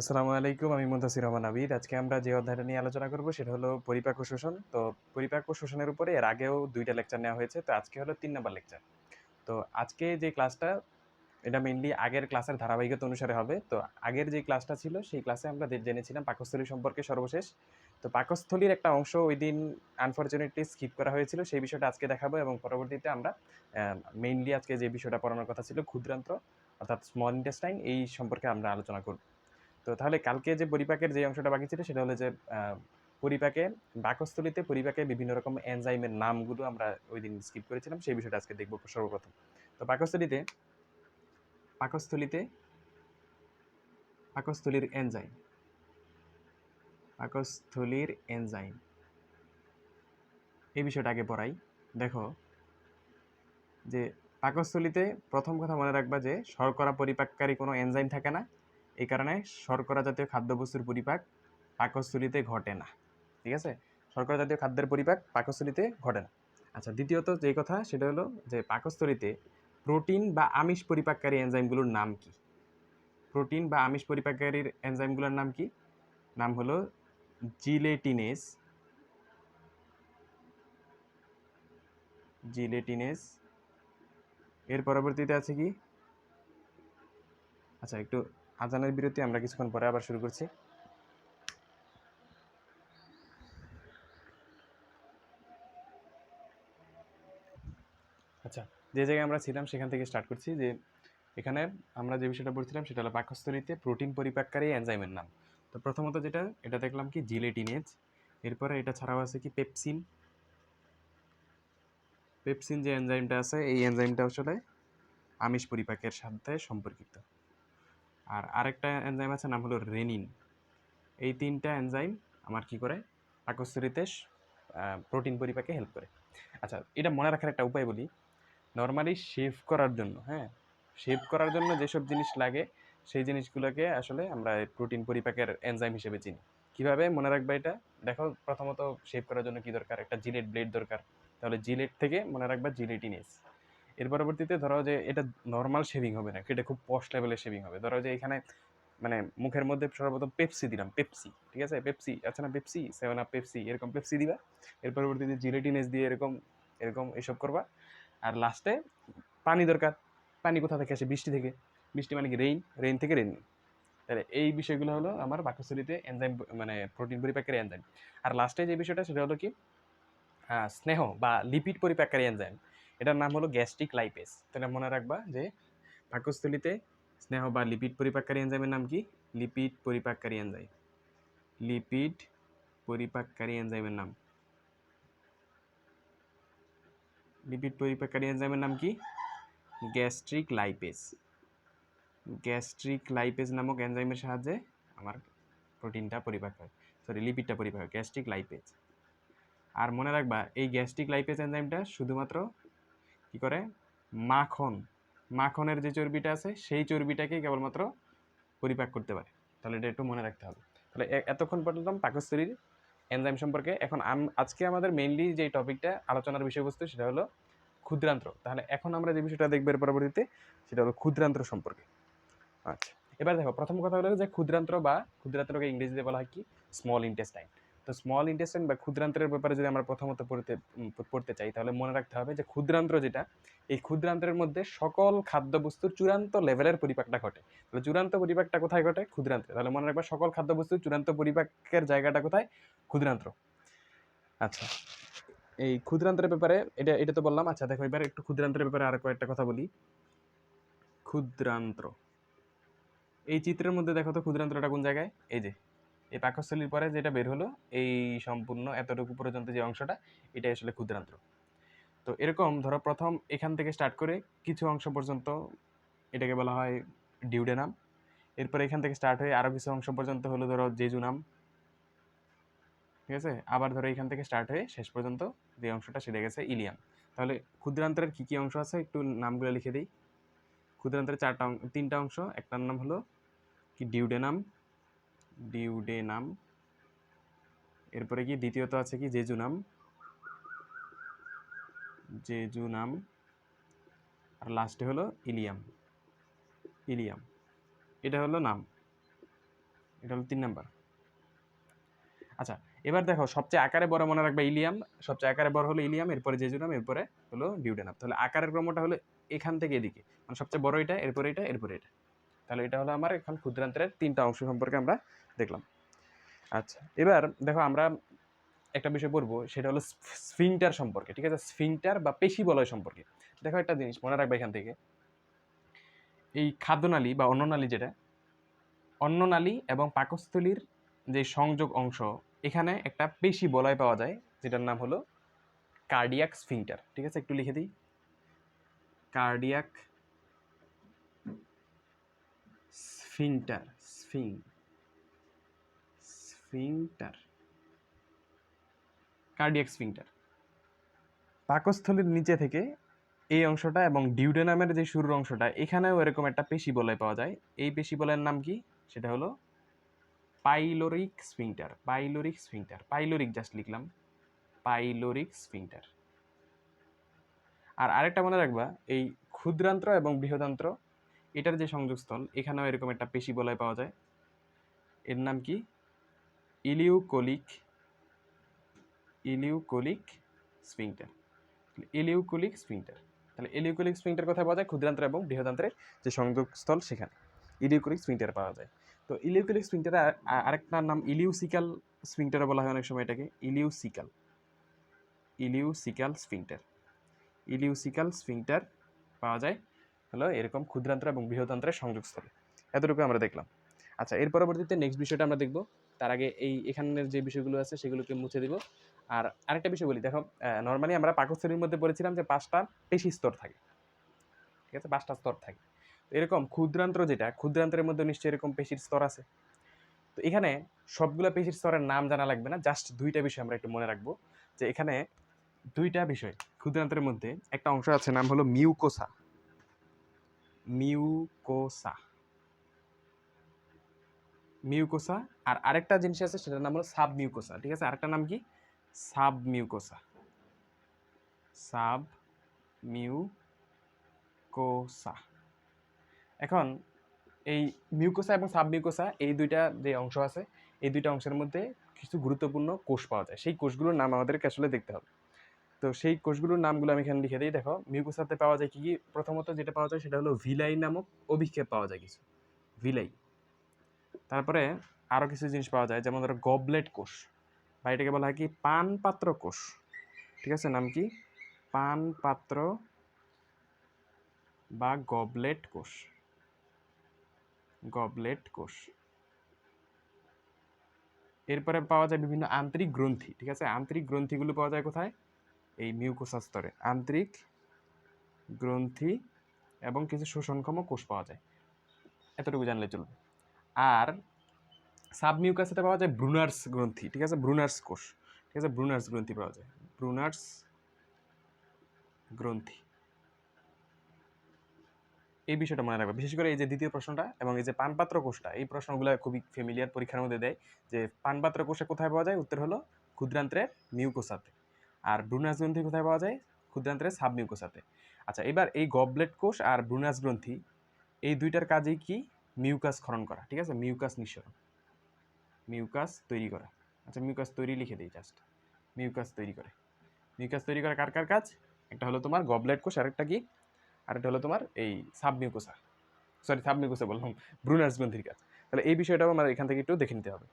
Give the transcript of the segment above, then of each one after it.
আসসালামু আলাইকুম, আমি মুন্তাসির রহমান আবিদ আজকে আমরা যে অধ্যায়টা নিয়ে আলোচনা করব সেটা হলো পরিপাক শোষণ। তো পরিপাক শোষণের উপরে এর আগেও দুইটা লেকচার নেওয়া হয়েছে, তো আজকে হলো তিন নম্বর লেকচার তো আজকে যে ক্লাসটা এটা মেইনলি আগের ক্লাসের ধারাবাহিকতা অনুসারে হবে। তো আগের যে ক্লাসটা ছিল, সেই ক্লাসে আমরা জেনেছিলাম পাকস্থলী সম্পর্কে সর্বশেষ। তো পাকস্থলীর একটা অংশ ওই দিন আনফর্চুনেটলি স্কিপ করা হয়েছিল, সেই বিষয়টা আজকে দেখাবো এবং পরবর্তীতে আমরা মেইনলি আজকে যে বিষয়টা পড়ানোর কথা ছিল, ক্ষুদ্রান্ত্র, অর্থাৎ স্মল ইন্টেস্টাইন এই সম্পর্কে আমরা আলোচনা করব। তো তাহলে কালকে যে পরিপাকের যে অংশটা বাকি ছিল সেটা হলো যে পরিপাকে, বাকস্থলিতে পরিপাকে বিভিন্ন রকম এনজাইমের নামগুলো আমরা ওই দিন স্কিপ করেছিলাম, সেই বিষয়টা আজকে দেখব সর্বপ্রথম। তো পাকস্থলিতে পাকস্থলিতে পাকস্থলীর এনজাইম পাকস্থলীর এনজাইম এই বিষয়টা আগে পড়াই। দেখো, যে পাকস্থলিতে প্রথম কথা মনে রাখবা যে শর্করা পরিপাককারী কোনো এনজাইম থাকে না। এই কারণে শর্করা জাতীয় খাদ্যবস্তুর পরিপাক পাকস্থলিতে ঘটে না, ঠিক আছে? শর্করা জাতীয় খাদ্যের পরিপাক পাকস্থলিতে ঘটে না। আচ্ছা দ্বিতীয়ত যে কথা সেটা হলো যে পাকস্থলিতে প্রোটিন বা আমিষ পরিপাককারী এনজাইমগুলোর নাম কি? প্রোটিন বা আমিষ পরিপাককারীর এনজাইমগুলোর নাম কি? নাম হলো জিলেটিনেস জিলেটিনেস এর পরবর্তীতে আছে কি? আচ্ছা একটু আজানের বিরতি, আমরা কিছুক্ষণ পরে আবার শুরু করছি। আচ্ছা যে জায়গায় আমরা ছিলাম সেখান থেকে স্টার্ট করছি যে এখানে আমরা যে বিষয়টা পড়ছিলাম সেটা হলো পাকস্থলীতে প্রোটিন পরিপাককারী এনজাইমের নাম। তো প্রথমত যেটা, এটা দেখলাম কি জিলেটিনেজ এরপরে এটা ছাড়াও আছে কি পেপসিন পেপসিন যে এনজাইমটা আছে, এই এনজাইমটা আসলে আমিষ পরিপাকের সাথে সম্পর্কিত। আর আরেকটা এনজাইম আছে, নাম হলো রেনিন এই তিনটা এনজাইম আমার কি করে? পাকস্থলীতে প্রোটিন পরিপাকে হেল্প করে। আচ্ছা এটা মনে রাখার একটা উপায় বলি। নর্মালি শেভ করার জন্য হ্যাঁ? শেভ করার জন্য যেসব জিনিস লাগে, সেই জিনিসগুলোকে আসলে আমরা প্রোটিন পরিপাকের এনজাইম হিসেবে চিনি। কীভাবে? মনে রাখবে এটা। দেখো, প্রথমত শেভ করার জন্য কি দরকার? একটা জিলেট ব্লেড দরকার। তাহলে জিলেট থেকে মনে রাখবা জিলেটিনেস এর পরবর্তীতে ধরো যে এটা নর্মাল শেভিং হবে না, এটা খুব পশ লেভেলের শেভিং হবে। ধরো যে এখানে মানে মুখের মধ্যে সর্বপ্রথম পেপসি দিলাম পেপসি ঠিক আছে? পেপসি আচ্ছা না পেপসি সেভেন আপ পেপসি এরকম পেপসি দিবা। এর পরবর্তীতে জিলেটিনেস দিয়ে এরকম এরকম এসব করবা। আর লাস্টে পানি দরকার। পানি কোথা থেকে আসে? বৃষ্টি থেকে। বৃষ্টি মানে কি? রেইন রেইন থেকে রেইন তাহলে এই বিষয়গুলো হলো আমার পাকস্থলীতে এনজাইম মানে প্রোটিন পরিপাকের এনজাইম আর লাস্টে যে বিষয়টা, সেটা হলো কি? হ্যাঁ স্নেহ বা লিপিড পরিপাককারী এনজাইম এটার নাম হলো গ্যাস্ট্রিক লাইপেস তাহলে মনে রাখবা যে পাকস্থলীতে স্নেহ বা লিপিড পরিপাককারী এনজাইমের নাম কি? লিপিড পরিপাককারী এনজাইম লিপিড পরিপাককারী এনজাইমের নাম। লিপিড পরিপাককারী এনজাইমের নাম কি? গ্যাস্ট্রিক লাইপেস গ্যাস্ট্রিক লাইপেজ নামক এনজাইমের সাহায্যে আমার প্রোটিনটা পরিপাক হয়। সরি লিপিডটা পরিপাক হয়। Gastric lipase. আর মনে রাখবা, এই গ্যাস্ট্রিক লাইপেজ এনজাইমটা শুধুমাত্র কি করে? মাখন। মাখনের যে চর্বিটা আছে, সেই চর্বিটাকে কেবলমাত্র পরিপাক করতে পারে। তাহলে এটা একটু মনে রাখতে হবে। তাহলে এতক্ষণ পর্যন্ত পাকস্থলীর এনজাইম সম্পর্কে, এখন আজকে আমাদের মেইনলি যে টপিকটা আলোচনার বিষয়বস্তু, সেটা হলো ক্ষুদ্রান্ত্র। তাহলে এখন আমরা যে বিষয়টা দেখব এর পরবর্তীতে, সেটা হলো ক্ষুদ্রান্ত্র সম্পর্কে। আচ্ছা এবার দেখো, প্রথম কথা হলো যে ক্ষুদ্রান্ত্র বা ক্ষুদ্রান্ত্রকে ইংরেজিতে বলা হয় কি? স্মল ইন্টেস্টাইন তো স্মল ইন্টেস্টাইন বা ক্ষুদ্রান্ত্রের ব্যাপারে যদি আমরা প্রথমত পড়তে পড়তে চাই, তাহলে মনে রাখতে হবে যে ক্ষুদ্রান্ত্র যেটা, এই ক্ষুদ্রান্ত্রের মধ্যে সকল খাদ্যবস্তুর চূড়ান্ত লেভেলের পরিপাকটা ঘটে। তাহলে চূড়ান্ত পরিপাকটা কোথায় ঘটে? ক্ষুদ্রান্ত্রে। তাহলে মনে রাখবা সকল খাদ্যবস্তুর চূড়ান্ত পরিপাকের জায়গাটা কোথায়? ক্ষুদ্রান্ত্র। আচ্ছা এই ক্ষুদ্রান্ত্রের ব্যাপারে, এটা এটা তো বললাম। আচ্ছা দেখো, এবার একটু ক্ষুদ্রান্ত্রের ব্যাপারে আরও কয়েকটা কথা বলি। ক্ষুদ্রান্ত্র। এই চিত্রের মধ্যে দেখো তো ক্ষুদ্রান্ত্রটা কোন জায়গায়? এই যে এই পাকস্থলীর পরে যেটা বের হলো, এই সম্পূর্ণ এতটুকু পর্যন্ত যে অংশটা, এটাই আসলে ক্ষুদ্রান্ত্র। তো এরকম ধরো প্রথম এখান থেকে স্টার্ট করে কিছু অংশ পর্যন্ত এটাকে বলা হয় ডিউডেনাম। এরপর এখান থেকে স্টার্ট হয়ে আরও কিছু অংশ পর্যন্ত হলো ধরো জেজুনাম। ঠিক আছে? আবার ধরো এখান থেকে স্টার্ট হয়ে শেষ পর্যন্ত যে অংশটা, সেটা গেছে ইলিয়াম। তাহলে ক্ষুদ্রান্তরের কী কী অংশ আছে? একটু নামগুলো লিখে দিই। ক্ষুদ্রান্তরের চারটা তিনটা অংশ, একটার নাম হলো কি ডিউডেনাম ডিউডেনাম এরপরে কি দ্বিতীয়ত আছে কি? জেজুনাম জেজুনাম আর লাস্টে হলো ইলিয়াম। ইলিয়াম। এটা হলো নাম। এটা হলো তিন নাম্বার। আচ্ছা এবার দেখো, সবচেয়ে আকারে বড় মনে রাখবে ইলিয়াম, সবচেয়ে আকারে বড় হলো ইলিয়াম, এরপরে জেজুরাম এরপরে হলো ডিউডেনাম তাহলে আকারের ক্রমটা হলো এখান থেকে এদিকে। মানে সবচেয়ে বড় এটা, এরপরে এটা এরপরে এটা। তাহলে এটা হলো আমার এখন ক্ষুদ্রান্তরের তিনটা অংশ সম্পর্কে আমরা দেখলাম। আচ্ছা এবার দেখো আমরা একটা বিষয় পড়ব সেটা হলো স্ফিংটার সম্পর্কে, ঠিক আছে? স্ফিংটার বা পেশি বলয় সম্পর্কে। দেখো একটা জিনিস, মনে রাখবে এখান থেকে। এই খাদ্যনালী বা অন্ননালী যেটা, অন্ননালী এবং পাকস্থলীর যে সংযোগ অংশ, এখানে একটা পেশি বলয় পাওয়া যায়, যেটার নাম হলো কার্ডিয়াক স্ফিংটার। ঠিক আছে? একটু লিখে দিই। কার্ডিয়াক স্ফিংটার, স্ফিং স্ফিংটার। Cardiac sphincter. পাকস্থলীর নিচে থেকে এই অংশটা এবং ডিউডেনামের যে শুরুর অংশটা এখানেও এরকম একটা পেশি বলয় পাওয়া যায়। এই পেশি বলয়ের নাম কি? সেটা হলো pyloric sphincter. Pyloric sphincter. Pyloric just লিখলাম। Pyloric sphincter. আর আরেকটা মনে রাখবা এই ক্ষুদ্রান্ত্র এবং বৃহদান্ত্র এটার যে সংযোগস্থল এখানেও এরকম একটা পেশি বলয় পাওয়া যায়। এর নাম কি? Ileocolic ileocolic sphincter. Ileocolic sphincter. তাহলে ইলিউকোলিক স্ফিংটার কথা পাওয়া যায়? ক্ষুদ্রান্ত্র এবং বৃহদান্ত্রের যে সংযোগস্থল সেখানে। ইলিউকোলিক স্ফিংটার পাওয়া যায়। তো ইলিউকোলিক স্ফিংটার আরেকটার নাম ইলিউসিক্যাল স্ফিংটারও বলা হয় অনেক সময় এটাকে। ইলিউসিক্যাল। ইলিউসিক্যাল স্ফিংটার। ইলিউসিক্যাল স্ফিংটার পাওয়া যায় হলো এরকম ক্ষুদ্রান্ত্র এবং বৃহদান্ত্রের সংযোগস্থলে। এতটুকু আমরা দেখলাম। আচ্ছা এর পরবর্তীতে নেক্সট বিষয়টা আমরা দেখব। তার আগে এই এখানের যে বিষয়গুলো আছে সেগুলোকে মুছে দিব। আর আরেকটা বিষয় বলি, দেখো নর্মালি আমরা পাকস্থলীর মধ্যে পড়েছিলাম যে পাঁচটা পেশি স্তর থাকে। ঠিক আছে? পাঁচটা স্তর থাকে। এরকম ক্ষুদ্রান্ত্র যেটা, ক্ষুদ্রান্ত্রের মধ্যে নিশ্চয়ই এরকম পেশির স্তর আছে। তো এখানে সবগুলো পেশির স্তরের নাম জানা লাগবে না জাস্ট দুইটা বিষয় আমরা একটু মনে রাখব। যে এখানে দুইটা বিষয়, ক্ষুদ্রান্ত্রের মধ্যে একটা অংশ আছে, নাম হলো মিউকোসা। মিউকোসা। মিউকোসা আর আরেকটা জিনিস আছে, সেটার নাম হলো সাব মিউকোসা ঠিক আছে? আরেকটা নাম কি? সাব মিউকোসা সাব মিউকোসা এখন এই মিউকোসা এবং সাব মিউকোসা এই দুইটা যে অংশ আছে, এই দুইটা অংশের মধ্যে কিছু গুরুত্বপূর্ণ কোষ পাওয়া যায়। সেই কোষগুলোর নাম আমাদেরকে আসলে দেখতে হবে। তো সেই কোষগুলোর নামগুলো আমি এখানে লিখে দিই। দেখো, মিউকোসাতে পাওয়া যায় কি কি? প্রথমত যেটা পাওয়া যায় সেটা হলো ভিলাই নামক অভিক্ষেপ পাওয়া যায় কিছু। ভিলাই। তারপরে আরও কিছু জিনিস পাওয়া যায়, যেমন ধরো গবলেট কোষ, বা এটাকে বলা হয় কি পানপাত্র কোষ, ঠিক আছে? নাম কি? পানপাত্র বা গবলেট কোষ। গবলেট কোষ। এরপরে পাওয়া যায় বিভিন্ন আন্তরিক গ্রন্থি, ঠিক আছে? আন্তরিক গ্রন্থিগুলো পাওয়া যায় কোথায়? এই মিউকোসা স্তরে। আন্তরিক গ্রন্থি এবং কিছু শোষণক্ষম কোষ পাওয়া যায়। এতটুকু জানলে চলবে। আর সাবমিউকাসেতে পাওয়া যায় ব্রুনার্স গ্রন্থি, ঠিক আছে? ব্রুনার্স কোষ, ঠিক আছে? ব্রুনার্স গ্রন্থি পাওয়া যায়। ব্রুনার্স গ্রন্থি। এই বিষয়টা মনে রাখবে। বিশেষ করে এই যে দ্বিতীয় প্রশ্নটা এবং এই যে পানপাত্র কোষটা, এই প্রশ্নগুলো খুবই ফ্যামিলিয়ার পরীক্ষার মধ্যে দেয় যে পানপাত্র কোষে কোথায় পাওয়া যায়? উত্তর হলো ক্ষুদ্রান্ত্রের মিউকোসাতে। আর ব্রুনাস গ্রন্থি কোথায় পাওয়া যায়? ক্ষুদ্রান্ত্রের সাবমিউকোসাতে। আচ্ছা এবার এই গবলেট কোষ আর ব্রুনাস গ্রন্থি, এই দুইটার কাজেই কি মিউকাস ক্ষরণ করা, ঠিক আছে? মিউকাস নিঃসরণ। মিউকাস তৈরি করা। আচ্ছা মিউকাস তৈরি লিখে দিই জাস্ট মিউকাস তৈরি করে। মিউকাস তৈরি করা কার কার কাজ? একটা হলো তোমার গবলেট কোষ, আরেকটা কি? আরেকটা হলো তোমার এই সাবমিউকোসা। সরি সাবমিউকোসা বললাম, ব্রুনার্স গ্রন্থির কাজ। তাহলে এই বিষয়টাও আমরা এখান থেকে একটু দেখে নিতে হবে।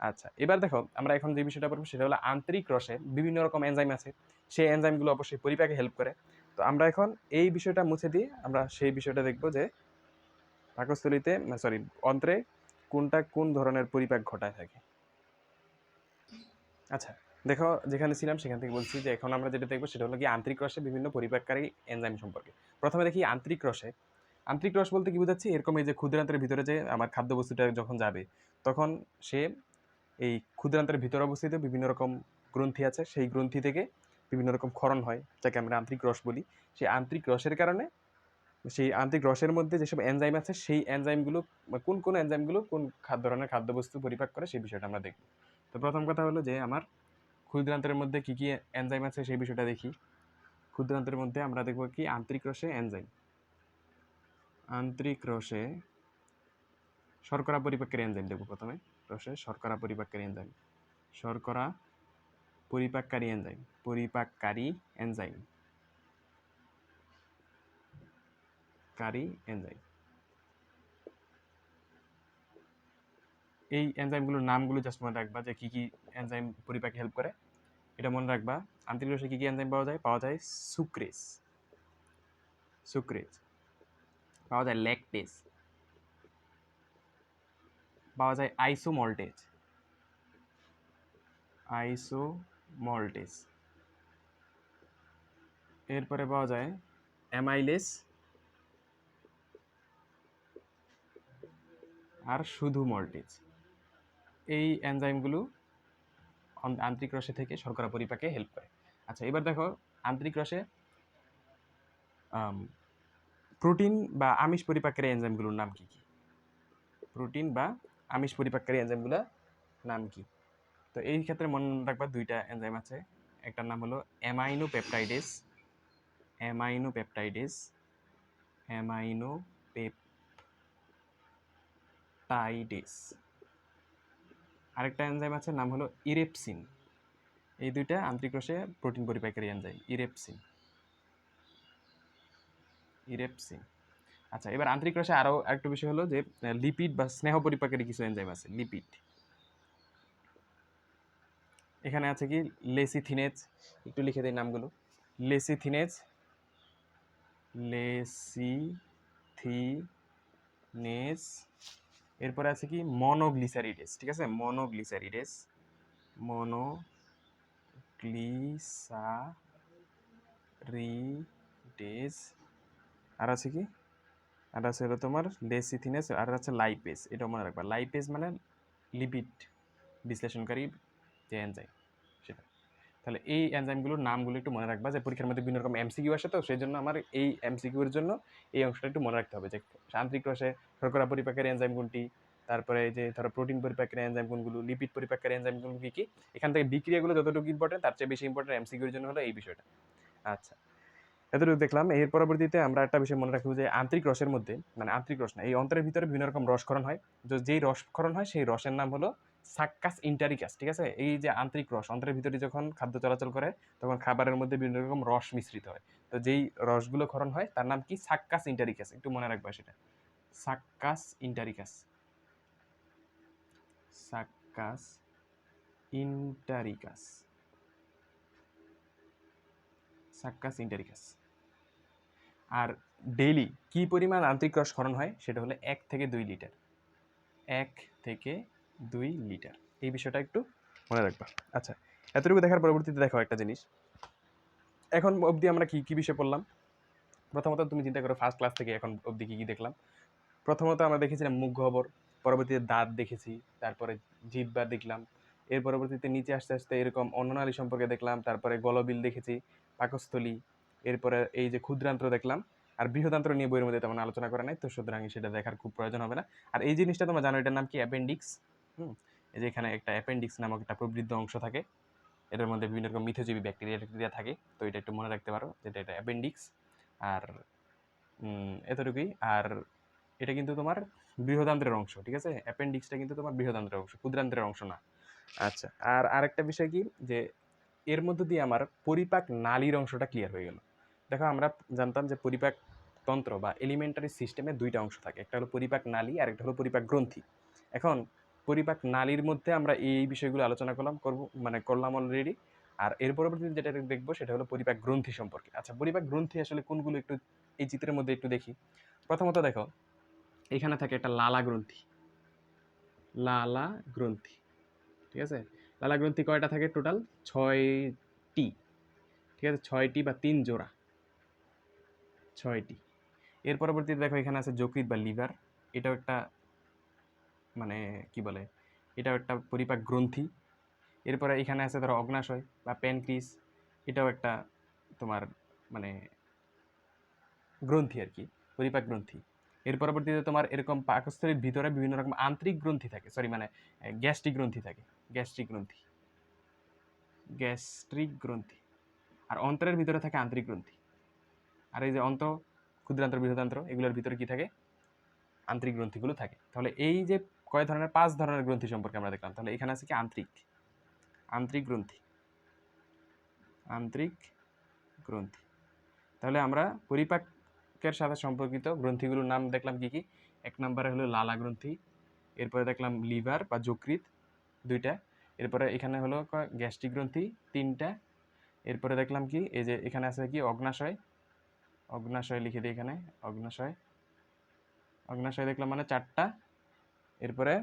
আচ্ছা এবার দেখো, আমরা এখন যে বিষয়টা পড়ব সেটা হলো আন্তরিক রসে বিভিন্ন রকম এনজাইম আছে। সেই এনজাইমগুলো অবশ্যই পরিপাকে হেল্প করে। তো আমরা এখন এই বিষয়টা মুছে দিয়ে আমরা সেই বিষয়টা দেখব যে পাকস্থলিতে সরি অন্ত্রে কোনটা কোন ধরনের পরিপাক ঘটায় থাকে? আচ্ছা দেখো, যেখানে ছিলাম সেখান থেকে বলছি যে এখন আমরা যেটা দেখব সেটা হলো কি আন্তরিক রসে বিভিন্ন পরিপাককারী এনজাইম সম্পর্কে। প্রথমে দেখি আন্তরিক রসে। আন্তরিক রস বলতে কি বোঝাচ্ছি? এরকম এই যে ক্ষুদ্রান্তের ভিতরে যে আমার খাদ্যবস্তুটা যখন যাবে, তখন সে এই ক্ষুদ্রান্তের ভিতরে অবস্থিত বিভিন্ন রকম গ্রন্থি আছে। সেই গ্রন্থি থেকে বিভিন্ন রকম ক্ষরণ হয়, যাকে আমরা আন্তরিক রস বলি। সেই আন্তরিক রসের কারণে সেই আন্তরিক রসের মধ্যে যেসব এনজাইম আছে, সেই এনজাইমগুলো কোন কোন এনজাইমগুলো কোন খাদ্য ধরনের খাদ্যবস্তু পরিপাক করে সেই বিষয়টা আমরা দেখব। তো প্রথম কথা হলো যে আমার ক্ষুদ্রান্তের মধ্যে কী কী এনজাইম আছে সেই বিষয়টা দেখি। ক্ষুদ্রান্তের মধ্যে আমরা দেখব কি আন্তরিক রসে এনজাইম। আন্তরিক রসে শর্করা পরিপাকের এনজাইম দেখব প্রথমে। রসে শর্করা পরিপাকের এনজাইম। শর্করা পরিপাককারী এনজাইম। পরিপাককারী এনজাইম। কারী এনজাইম। এই এনজাইমগুলোর নামগুলো জাস্ট মনে রাখবা যে কী কী এনজাইম পরিপাকে হেল্প করে। এটা মনে রাখবা আন্তরিক রসে কী কী এনজাইম পাওয়া যায়? পাওয়া যায় সুক্রেজ সুক্রেজ পাওয়া যায় ল্যাকটেজ পাওয়া যায় আইসোমল্টেজ। আইসোমল্টেজ। এরপরে পাওয়া যায় অ্যামাইলেস আর শুধু মল্টেজ এই এনজাইমগুলো আন্তরিক রসে থেকে শর্করা পরিপাকে হেল্প করে। আচ্ছা এবার দেখো আন্তরিক রসে প্রোটিন বা আমিষ পরিপাকের এনজাইমগুলোর নাম কি কি? প্রোটিন বা আমিষ পরিপাককারী এনজাইমগুলোর নাম কি? তো এই ক্ষেত্রে মনে রাখবা দুইটা এনজাইম আছে। একটার নাম হলো amino peptidase amino peptidase amino peptidase আরেকটা এনজাইম আছে, নাম হলো ইরেপসিন। এই দুইটা আন্তরিক প্রোটিন পরিপাককারী এনজাইম ইরেপসিন। ইরেপসিন। আচ্ছা এবার আন্তরিক রসে আরও একটা বিষয় হলো যে লিপিড বা স্নেহ পরিপাকের কিছু এনজাইম আছে লিপিড এখানে আছে কি? লেসিথিনেজ, একটু লিখে দেই নামগুলো। লেসিথিনেজ লেসিথিনেজ এরপরে আছে কি? মনোগ্লিসারিডেস, ঠিক আছে? মনোগ্লিসারিডেস মনো গ্লিসারিডেস আর আছে কি? আর আছে হলো তোমার লেসিথিনেস, আর আছে লাইপেস এটা মনে রাখবা। লাইপেস মানে লিপিড বিশ্লেষণকারী যে এনজাইম তাহলে এই এনজাইমগুলোর নামগুলো একটু মনে রাখবা যে পরীক্ষার মধ্যে বিভিন্ন রকম এমসিকিউ আসে তো, সেই জন্য আমার এই এমসিকিউর জন্য এই অংশটা একটু মনে রাখতে হবে যে যান্ত্রিক রসে শর্করা পরিপাকের এনজাইম কোনটি, তারপরে যে ধরো প্রোটিন পরিপাকের এনজাইম কোনগুলো, লিপিড পরিপাকের এনজাইম কোনগুলো কী কী, এখান থেকে বিক্রিয়াগুলো যতটুকু ইম্পর্টেন্ট তার চেয়ে বেশি ইম্পর্টেন্ট এমসিকিউর জন্য হলো এই বিষয়টা। আচ্ছা এতটুকু দেখলাম। এর পরবর্তীতে আমরা একটা বিষয় মনে রাখব যে আন্তরিক রসের মধ্যে মানে আন্তরিক রস না, এই অন্তরের ভিতরে বিভিন্ন রকম রসক্ষরণ হয়। তো যেই রসক্ষরণ হয় সেই রসের নাম হলো সাক্কাস ইন্টারিকাস, ঠিক আছে? এই যে আন্তরিক রস, অন্তরের ভিতরে যখন খাদ্য চলাচল করে, তখন খাবারের মধ্যে বিভিন্ন রকম রস মিশ্রিত হয়। তো যেই রসগুলো ক্ষরণ হয়, তার নাম কি? সাক্কাস ইন্টারিকাস। একটু মনে রাখবা সেটা। সাক্কাস ইন্টারিকাস। সাক্কাস ইন্টারিকাস। সাক্কাস ইন্টারিকাস। আর ডেইলি কি পরিমাণ আন্তরিক রস ক্ষরণ হয়? সেটা হলো এক থেকে দুই লিটার। এক থেকে দুই লিটার। এই বিষয়টা একটু মনে রাখবা। আচ্ছা এতটুকু দেখার পরবর্তীতে দেখো একটা জিনিস। এখন অবধি আমরা কি কি বিষয় পড়লাম? প্রথমত তুমি চিন্তা করো ফার্স্ট ক্লাস থেকে এখন অবধি কি কি দেখলাম? প্রথমত আমরা দেখেছিলাম মুখ গহ্বর পরবর্তীতে দাঁত দেখেছি, তারপরে জিহ্বা দেখলাম, এর পরবর্তীতে নিচে আস্তে আস্তে এরকম অন্ননালী সম্পর্কে দেখলাম, তারপরে গলবিল দেখেছি, পাকস্থলী, এরপরে এই যে ক্ষুদ্রান্ত্র দেখলাম, আর বৃহদান্ত্র নিয়ে বইয়ের মধ্যে তেমন আলোচনা করে নাই, তো সুতরাং সেটা দেখার খুব প্রয়োজন হবে না। আর এই জিনিসটা তোমরা জানো, এটার নাম কি? অ্যাপেন্ডিক্স। হুম, এই যে এখানে একটা অ্যাপেন্ডিক্স নামক একটা প্রবৃদ্ধ অংশ থাকে। এটার মধ্যে বিভিন্ন রকম মিথজীবী ব্যাকটেরিয়া ট্যাকটেরিয়া থাকে। তো এটা একটু মনে রাখতে পারো যেটা এটা অ্যাপেন্ডিক্স আর এতটুকুই। আর এটা কিন্তু তোমার বৃহদান্ত্রের অংশ, ঠিক আছে? অ্যাপেন্ডিক্সটা কিন্তু তোমার বৃহদান্ত্রের অংশ, ক্ষুদ্রান্ত্রের অংশ না। আচ্ছা আর আরেকটা বিষয় কি? যে এর মধ্যে দিয়ে আমার পরিপাক নালীর অংশটা ক্লিয়ার হয়ে গেল। দেখো আমরা জানতাম যে পরিপাক তন্ত্র বা এলিমেন্টারি সিস্টেমে দুইটা অংশ থাকে। একটা হলো পরিপাক নালী আর একটা হলো পরিপাক গ্রন্থি। এখন পরিপাক নালীর মধ্যে আমরা এই বিষয়গুলো আলোচনা করলাম, করব মানে করলাম অলরেডি আর এর পরবর্তীতে যেটা দেখব সেটা হলো পরিপাক গ্রন্থি সম্পর্কে। আচ্ছা পরিপাক গ্রন্থি আসলে কোনগুলো একটু, এই চিত্রের মধ্যে একটু দেখি। প্রথমত দেখো, এখানে থাকে একটা লালা গ্রন্থি। লালা গ্রন্থি, ঠিক আছে? লালা গ্রন্থি কয়টা থাকে টোটাল ছয়টি, ঠিক আছে? ছয়টি বা তিন জোড়া। ছয়টি। এর পরবর্তীতে দেখো এখানে আছে যকৃত বা লিভার। এটাও একটা মানে কি বলে, এটাও একটা পরিপাক গ্রন্থি। এরপরে এখানে আছে ধরো অগ্নাশয় বা প্যানক্রিস, এটাও একটা তোমার মানে গ্রন্থি আর কি পরিপাক গ্রন্থি। এর পরবর্তীতে তোমার এরকম পাকস্থলীর ভিতরে বিভিন্ন রকম আন্তরিক গ্রন্থি থাকে সরি মানে গ্যাস্ট্রিক গ্রন্থি থাকে গ্যাস্ট্রিক গ্রন্থি। গ্যাস্ট্রিক গ্রন্থি। আর অন্তরের ভিতরে থাকে আন্তরিক গ্রন্থি। আর এই যে অন্ত, ক্ষুদ্রান্তর বৃহদান্তর এগুলোর ভিতরে কি থাকে? আন্তরিক গ্রন্থিগুলো থাকে। তাহলে এই যে কয় ধরনের? পাঁচ ধরনের গ্রন্থি সম্পর্কে আমরা দেখলাম। তাহলে এখানে আছে কি? আন্তরিক। আন্তরিক গ্রন্থি। আন্তরিক গ্রন্থি। তাহলে আমরা পরিপাকের সাথে সম্পর্কিত গ্রন্থিগুলোর নাম দেখলাম কি কি? এক নম্বরে হলো লালা গ্রন্থি, এরপরে দেখলাম লিভার বা যকৃৎ দুইটা, এরপরে এখানে হলো গ্যাস্ট্রিক গ্রন্থি তিনটা, এরপরে দেখলাম কি? এই যে এখানে আছে কি? অগ্নাশয়। অগ্নাশয় লিখে দিই এখানে। অগ্নাশয়। অগ্নাশয় দেখলাম মানে চারটা। এরপরে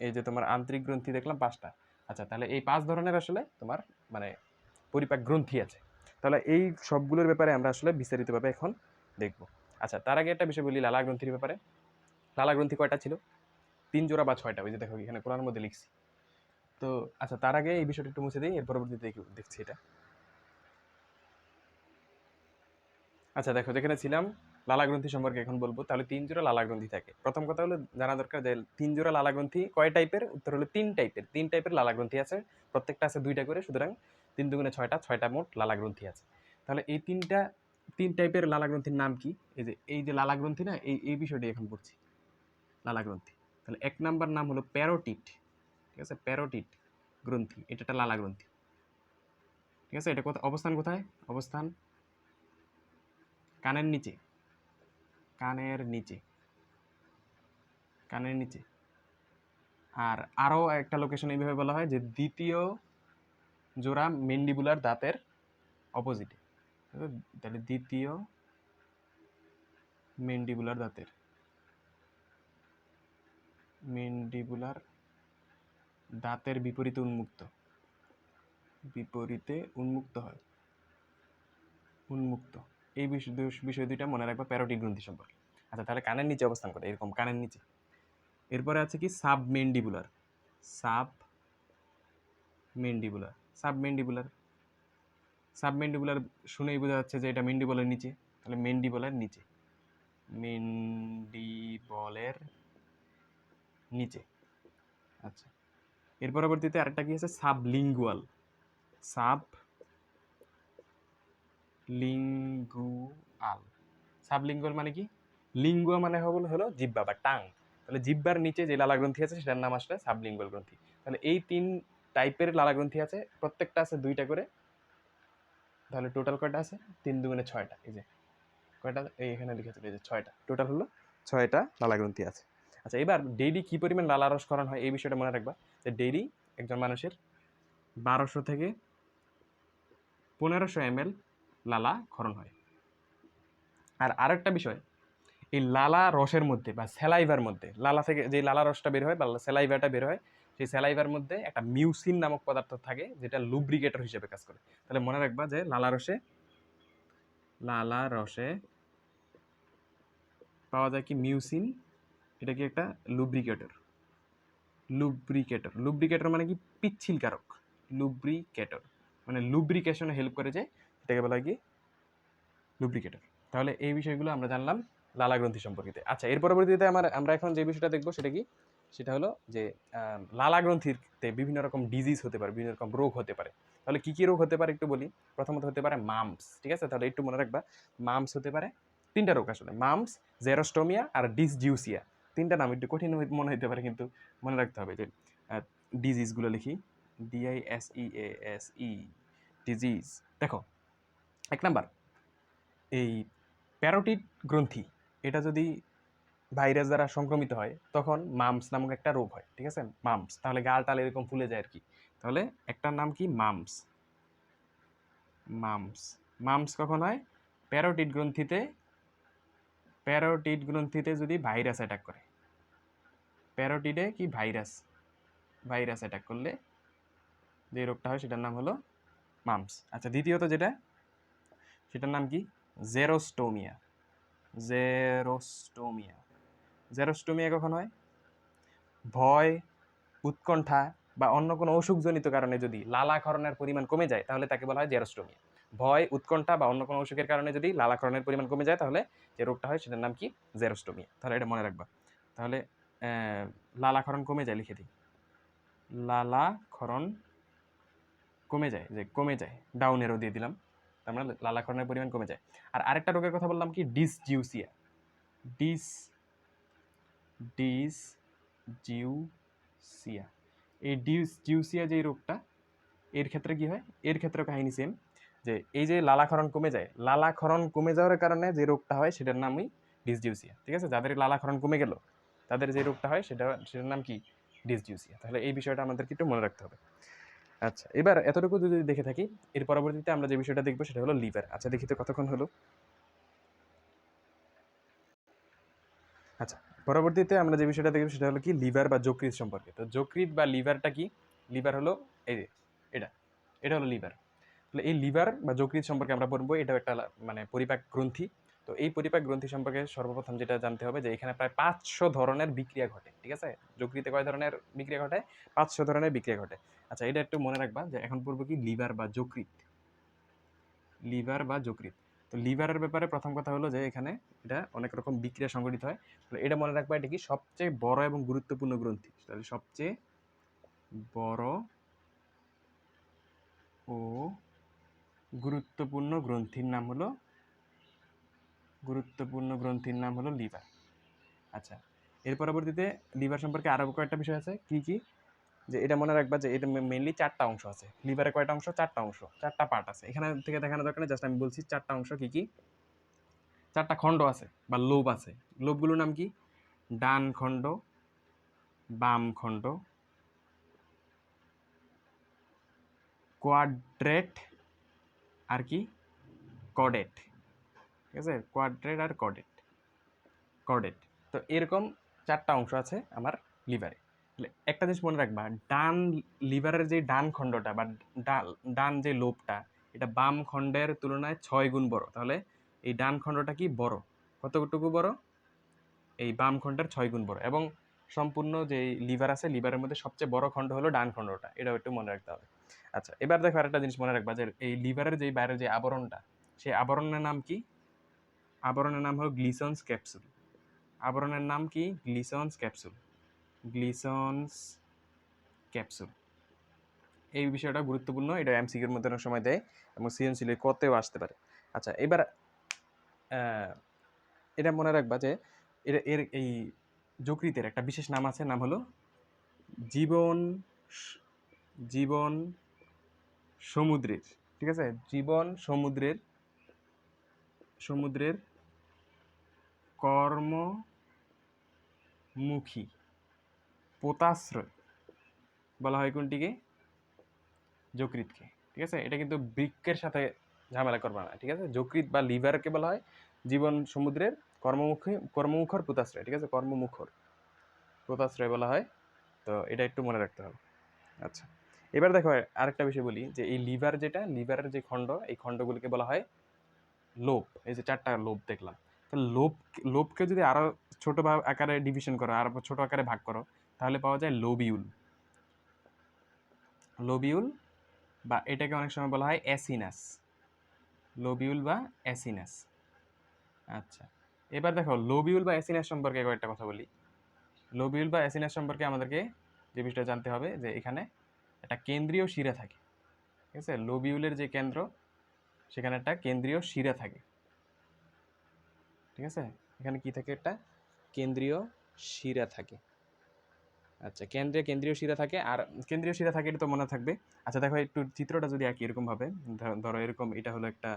এই যে তোমার আন্তরিক গ্রন্থি দেখলাম পাঁচটা। আচ্ছা তাহলে এই পাঁচ ধরনের আসলে তোমার মানে পরিপাক গ্রন্থি আছে। তাহলে এই সবগুলোর ব্যাপারে আমরা আসলে বিস্তারিতভাবে এখন দেখব। আচ্ছা তার আগে একটা বিষয় বলি, লালা গ্রন্থির ব্যাপারে। লালা গ্রন্থি কয়টা ছিল? তিন জোড়া বা ছয়টা, ওই যে দেখো এখানে কোরআনের মধ্যে লিখছি। তো আচ্ছা তার আগে এই বিষয়টা একটু মুছে দিই, এর পরবর্তীতে দেখছি এটা। আচ্ছা দেখো যেখানে ছিলাম লালা গ্রন্থি সম্পর্কে এখন বলব, তাহলে তিন জোড়া লালা গ্রন্থি থাকে। প্রথম কথা হলো জানা দরকার যে তিন জোড়া লালা গ্রন্থি কয় টাইপের উত্তর হলো তিন টাইপের তিন টাইপের লালা গ্রন্থি আছে, প্রত্যেকটা আছে দুইটা করে, সুতরাং তিন দুগুণে ছয়টা ছয়টা মোট লালা গ্রন্থি আছে। তাহলে এই তিনটা, তিন টাইপের লালা গ্রন্থির নাম কি? এই যে এই যে লালা গ্রন্থি না, এই এই বিষয়টি এখন পড়ছি। লালা গ্রন্থি। তাহলে এক নাম্বার নাম হলো প্যারোটিট। ঠিক আছে? প্যারোটিট গ্রন্থি, এটা একটা লালা গ্রন্থি। ঠিক আছে? এটা কোথায় অবস্থান কোথায়? অবস্থান কানের নিচে। কানের নিচে। কানের নিচে। আর আরও একটা লোকেশন এইভাবে বলা হয় যে দ্বিতীয় জোড়া মেন্ডিবুলার দাঁতের অপোজিটে তাহলে দ্বিতীয় মেন্ডিবুলার দাঁতের। মেন্ডিবুলার দাঁতের বিপরীতে উন্মুক্ত। বিপরীতে উন্মুক্ত হয়। উন্মুক্ত। এই বিষয় দুই- বিষয় দুইটা মনে রাখবা প্যারোটিক গ্রন্থি সম্পর্কে। আচ্ছা তাহলে কানের নিচে অবস্থান করে, এরকম কানের নিচে। এরপরে আছে কি? Submandibular submandibular submandibular submandibular শুনেই বোঝা যাচ্ছে যে এটা মেন্ডিবলের নিচে। তাহলে মেন্ডিবলের নিচে। মেন্ডিবলের নিচে। আচ্ছা। এর পরবর্তীতে আরেকটা কি আছে? সাবলিঙ্গুয়াল। Sub lingual. সাবলিঙ্গুয়াল মানে কি? লিঙ্গুয়া মানে হলো হলো জিব্বা বা টাং। তাহলে জিব্বার নিচে যে লালা গ্রন্থি আছে, সেটার নাম আসলে সাবলিঙ্গুয়াল গ্রন্থি। তাহলে এই তিন টাইপের লালা গ্রন্থি আছে, প্রত্যেকটা আছে দুইটা করে। তাহলে টোটাল কয়টা আছে? তিন দুগুণে ছয়টা। এই যে কয়টা? এই এখানে লিখেছিল এই যে ছয়টা। টোটাল হলো ছয়টা লালা গ্রন্থি আছে। আচ্ছা এবার ডেইলি কী পরিমাণ লালা রসকরণ হয়, এই বিষয়টা মনে রাখবা। যে ডেইলি একজন মানুষের বারোশো থেকে পনেরোশো এম লালা ক্ষরণ হয়। আর আরেকটা বিষয়, এই লালা রসের মধ্যে বা স্যালাইভার মধ্যে, লালা থেকে যে লালা রসটা বের হয় বা স্যালাইভাটা বের হয়, সেই স্যালাইভার মধ্যে একটা মিউসিন নামক পদার্থ থাকে, যেটা লুব্রিকেটর হিসেবে কাজ করে। তাহলে মনে রাখবা যে লালা রসে লালা রসে পাওয়া যায় কি মিউসিন? এটা কি একটা লুব্রিকেটর লুব্রিকেটর লুব্রিকেটর মানে কি পিচ্ছিলকারক লুব্রিকেটর মানে লুব্রিকেশনে হেল্প করে যে এটাকে বলা হয় কি? লুব্রিকেটর তাহলে এই বিষয়গুলো আমরা জানলাম লালা গ্রন্থি সম্পর্কিত। আচ্ছা এর পরবর্তীতে আমার, আমরা এখন যে বিষয়টা দেখব সেটা কি? সেটা হলো যে লালা গ্রন্থিতে বিভিন্ন রকম ডিজিজ হতে পারে, বিভিন্ন রকম রোগ হতে পারে। তাহলে কী কী রোগ হতে পারে একটু বলি? প্রথমত হতে পারে মামস ঠিক আছে? তাহলে একটু মনে রাখবা মামস হতে পারে তিনটা রোগ আসলে। মামস জেরোস্টোমিয়া আর ডিসজিউসিয়া তিনটা নাম একটু কঠিন মনে হতে পারে কিন্তু মনে রাখতে হবে যে ডিজিজগুলো লিখি। D I S E A S E disease দেখো এক নাম্বার। এই প্যারোটিড গ্রন্থি, এটা যদি ভাইরাস দ্বারা সংক্রমিত হয়, তখন মামস নামক একটা রোগ হয়, ঠিক আছে? মামস, তাহলে গাল টাল এরকম ফুলে যায় আর কি তাহলে একটার নাম কি? মামস। মামস। মামস কখন হয়? প্যারোটিড গ্রন্থিতে প্যারোটিড গ্রন্থিতে যদি ভাইরাস অ্যাটাক করে। প্যারোটিডে কি? ভাইরাস। ভাইরাস অ্যাটাক করলে যে রোগটা হয়, সেটার নাম হলো মামস। আচ্ছা দ্বিতীয়ত যেটা সেটার নাম কি? জেরোস্টোমিয়া। জেরোস্টোমিয়া। জেরোস্টোমিয়া কখন হয়? ভয়, উৎকণ্ঠা বা অন্য কোনো অসুখজনিত কারণে যদি লালাক্ষরণের পরিমাণ কমে যায়, তাহলে তাকে বলা হয় জেরোস্টোমিয়া। ভয়, উৎকণ্ঠা বা অন্য কোনো অসুখের কারণে যদি লালাক্ষরণের পরিমাণ কমে যায়, তাহলে যে রোগটা হয় সেটার নাম কি? জেরোস্টোমিয়া। তাহলে এটা মনে রাখবা। তাহলে লালাক্ষরণ কমে যায়, লিখে দিই। লালাক্ষরণ কমে যায়, যে কমে যায় ডাউন এরও দিয়ে দিলাম। তার মানে লালাক্ষরণের পরিমাণ কমে যায়। আর আরেকটা রোগের কথা বললাম কি? ডিসজিউসিয়া। ডিস ডিস জিউসিয়া এই ডিউস জিউসিয়া যে রোগটা, এর ক্ষেত্রে কি হয়? এর ক্ষেত্রে কাহিনী সেম যে এই যে লালাক্ষরণ কমে যায়, লালাক্ষরণ কমে যাওয়ার কারণে যে রোগটা হয়, সেটার নামই ডিসজিউসিয়া। ঠিক আছে? যাদের লালাক্ষরণ কমে গেল, তাদের যে রোগটা হয়, সেটা, সেটার নাম কি? ডিসজিউসিয়া। তাহলে এই বিষয়টা আমাদেরকে একটু মনে রাখতে হবে। আচ্ছা এবার এতটুকু যদি দেখে থাকি, এর পরবর্তীতে আমরা যে বিষয়টা দেখব সেটা হলো লিভার। আচ্ছা দেখি তো কতক্ষণ হলো। আচ্ছা পরবর্তীতে আমরা যে বিষয়টা দেখব সেটা হলো কি, লিভার বা যকৃত সম্পর্কে। তো যকৃত বা লিভারটা কি? লিভার হলো, এই যে, এটা এটা হলো লিভার। তাহলে এই লিভার বা যকৃত সম্পর্কে আমরা পড়ব, এটাও একটা মানে পরিপাক গ্রন্থি। তো এই পরিপাক গ্রন্থি সম্পর্কে সর্বপ্রথম যেটা জানতে হবে যে এখানে প্রায় পাঁচশো ধরনের বিক্রিয়া ঘটে, ঠিক আছে? যকৃতে কয় ধরনের বিক্রিয়া ঘটে? পাঁচশো ধরনের বিক্রিয়া ঘটে। আচ্ছা এটা একটু মনে রাখবা যে এখন পূর্ব কি? লিভার বা যকৃৎ। লিভার বা যকৃৎ। তো লিভারের ব্যাপারে প্রথম কথা হলো যে এখানে এটা অনেক রকম বিক্রিয়া সংগঠিত হয়। তাহলে এটা মনে রাখবা এটা কি? সবচেয়ে বড় এবং গুরুত্বপূর্ণ গ্রন্থি। তাহলে সবচেয়ে বড় ও গুরুত্বপূর্ণ গ্রন্থির নাম হলো গুরুত্বপূর্ণ গ্রন্থির নাম হলো লিভার। আচ্ছা এর পরবর্তীতে লিভার সম্পর্কে আরও কয়েকটা বিষয় আছে। কি কি? যে এটা মনে রাখবা যে এটা মেনলি চারটা অংশ আছে। লিভারে কয়টা অংশ? চারটা অংশ। চারটা পার্ট আছে। এখানে থেকে দেখানো দরকার জাস্ট আমি বলছি চারটা অংশ কি কি? চারটা খণ্ড আছে বা লোব আছে। লোবগুলোর নাম কি? ডান খণ্ড, বাম খণ্ড কোয়াড্রেট আর কি? কডেট ঠিক আছে? কোয়াড্রেট আর কডেট কডেট তো এরকম চারটা অংশ আছে আমার লিভারে একটা জিনিস মনে রাখবা, ডান লিভারের যে ডান খণ্ডটা বা ডান যে লোবটা, এটা বাম খণ্ডের তুলনায় ছয় গুণ বড়। তাহলে এই ডান খণ্ডটা কি বড়? কতটুকু বড়? এই বাম খণ্ডের ছয় গুণ বড়। এবং সম্পূর্ণ যে লিভার আছে লিভারের মধ্যে সবচেয়ে বড় খণ্ড হলো ডান খণ্ডটা। এটাও একটু মনে রাখতে হবে। আচ্ছা এবার দেখো আরেকটা জিনিস মনে রাখবা যে এই লিভারের যে বাইরের যে আবরণটা, সেই আবরণের নাম কি? আবরণের নাম হলো গ্লিসন্স ক্যাপসুল। আবরণের নাম কি? Glisson's capsule. Glisson's capsule. এই বিষয়টা গুরুত্বপূর্ণ, এটা এমসিকিউর মধ্যে অনেক সময় দেয় এবং সৃজনশীলে কতেও আসতে পারে। আচ্ছা এবার এটা মনে রাখবা যে এর এর এই যকৃতের একটা বিশেষ নাম আছে, নাম হলো জীবন জীবন সমুদ্রের, ঠিক আছে? জীবন সমুদ্রের সমুদ্রের কর্মমুখী। পোতাশ্রয় বলা হয় কোনটিকে? যকৃতকে ঠিক আছে? এটা কিন্তু বৃক্কের সাথে ঝামেলা করবে না, ঠিক আছে? যকৃত বা লিভারকে বলা হয় জীবন সমুদ্রের কর্মমুখী, কর্মমুখর পোতাশ্রয়, ঠিক আছে? কর্মমুখর পোতাশ্রয় বলা হয়। তো এটা একটু মনে রাখতে হবে। আচ্ছা। এবার দেখো, আরেকটা বিষয় বলি যে এই লিভার যেটা, লিভারের যে খণ্ড, এই খণ্ডগুলোকে বলা হয় লোভ। এই যে চারটা লোভ দেখলাম। লোভ লোভকে যদি আরও ছোট আকারে ডিভিশন করো, আর ছোট আকারে ভাগ করো, তাহলে পাওয়া যায় লোবিউল। লোবিউল বা এটাকে অনেক সময় বলা হয় অ্যাসিনাস। লোবিউল বা অ্যাসিনাস। আচ্ছা এবার দেখো, লোবিউল বা অ্যাসিনাস সম্পর্কে কয়েকটা কথা বলি। লোবিউল বা অ্যাসিনাস সম্পর্কে আমাদেরকে যে বিষয়টা জানতে হবে, যে এখানে একটা কেন্দ্রীয় শিরা থাকে। ঠিক আছে? লোবিউলের যে কেন্দ্র, সেখানে একটা কেন্দ্রীয় শিরা থাকে। ঠিক আছে? এখানে কি থাকে একটা? কেন্দ্রীয় শিরা থাকে। আচ্ছা কেন্দ্রে কেন্দ্রীয় শিরা থাকে আর কেন্দ্রীয় শিরা থাকে এটা তো মনে থাকবে। আচ্ছা দেখো একটু চিত্রটা যদি আঁকি এরকমভাবে। ধরো এরকম এটা হলো একটা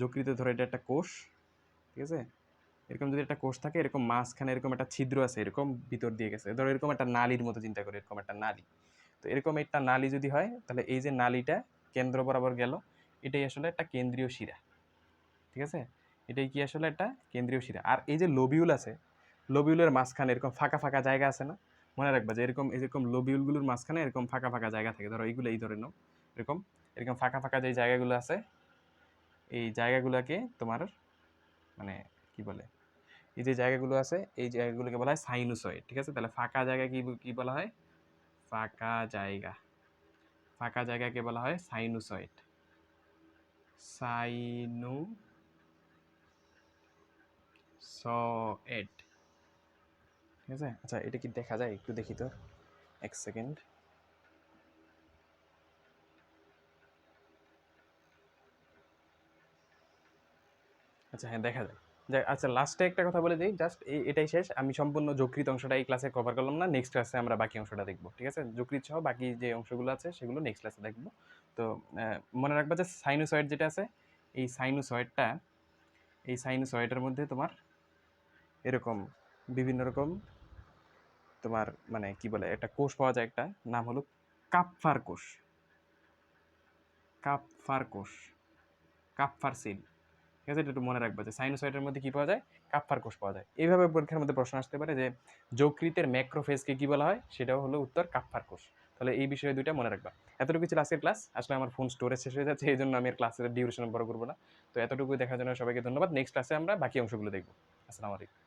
যকৃত ধরো এটা একটা কোষ, ঠিক আছে? এরকম যদি একটা কোষ থাকে, এরকম মাঝখানে এরকম একটা ছিদ্র আছে, এরকম ভিতর দিয়ে গেছে। ধরো এরকম একটা নালীর মতো চিন্তা করি, এরকম একটা নালী। তো এরকম একটা নালী যদি হয়, তাহলে এই যে নালীটা কেন্দ্র বরাবর গেল, এটাই আসলে একটা কেন্দ্রীয় শিরা। ঠিক আছে? এটাই কি আসলে একটা কেন্দ্রীয় শিরা? আর এই যে লোবিউল আছে, লোবিউলের মাঝখানে এরকম ফাঁকা ফাঁকা জায়গা আছে না? মনে রাখবা যে এরকম এরকম লোবিউলগুলোর মাঝখানে এরকম ফাঁকা ফাঁকা জায়গা থাকে। ধরো এইগুলো এই ধরে নাও। এরকম এরকম ফাঁকা ফাঁকা যে জায়গাগুলো আছে, এই জায়গাগুলোকে তোমার মানে কি বলে? এই যে জায়গাগুলো আছে, এই জায়গাগুলোকে বলা হয় সাইনুসয়েড, ঠিক আছে? তাহলে ফাঁকা জায়গা কি কি বলা হয়? ফাঁকা জায়গা। ফাঁকা জায়গাকে বলা হয় সাইনুসয়েড। সাইনু সয়েড ঠিক আছে? আচ্ছা এটা কি দেখা যায়? একটু দেখি তো এক সেকেন্ড। আচ্ছা হ্যাঁ দেখা যায়। যে আচ্ছা লাস্টে একটা কথা বলে দিই। জাস্ট এই এটাই শেষ। আমি সম্পূর্ণ যকৃত অংশটা এই ক্লাসে কভার করলাম না। নেক্সট ক্লাসে আমরা বাকি অংশটা দেখব। ঠিক আছে? যকৃত সহ বাকি যে অংশগুলো আছে, সেগুলো নেক্সট ক্লাসে দেখব। তো মনে রাখবা যে সাইনোসয়েড যেটা আছে, এই সাইনোসয়েডটা এই সাইনোসয়েডের মধ্যে তোমার এরকম বিভিন্ন রকম তোমার মানে কি বলে, একটা কোষ পাওয়া যায় একটা, নাম হলো কাপফার কোষ কাপফার কোষ কাপফার সিল ঠিক আছে, এটা একটু মনে রাখবা যে সাইনোসয়েডের মধ্যে কি পাওয়া যায়? কাপফার কোষ পাওয়া যায়। এইভাবে পরীক্ষার মধ্যে প্রশ্ন আসতে পারে যে যকৃতের ম্যাক্রোফেজকে কি বলা হয়? সেটাও হলো উত্তর কাপফার কোষ তাহলে এই বিষয়ে দুইটা মনে রাখবা। এতটুকু ছিল আজকের ক্লাস আসলে আমার ফোন স্টোরেজ শেষ হয়ে যাচ্ছে এই জন্য আমি আর ক্লাসের ডিউরেশন বড় করব না। তো এতটুকু দেখার জন্য সবাইকে ধন্যবাদ। নেক্সট ক্লাসে আমরা বাকি অংশগুলো দেখব। আসসালামু আলাইকুম।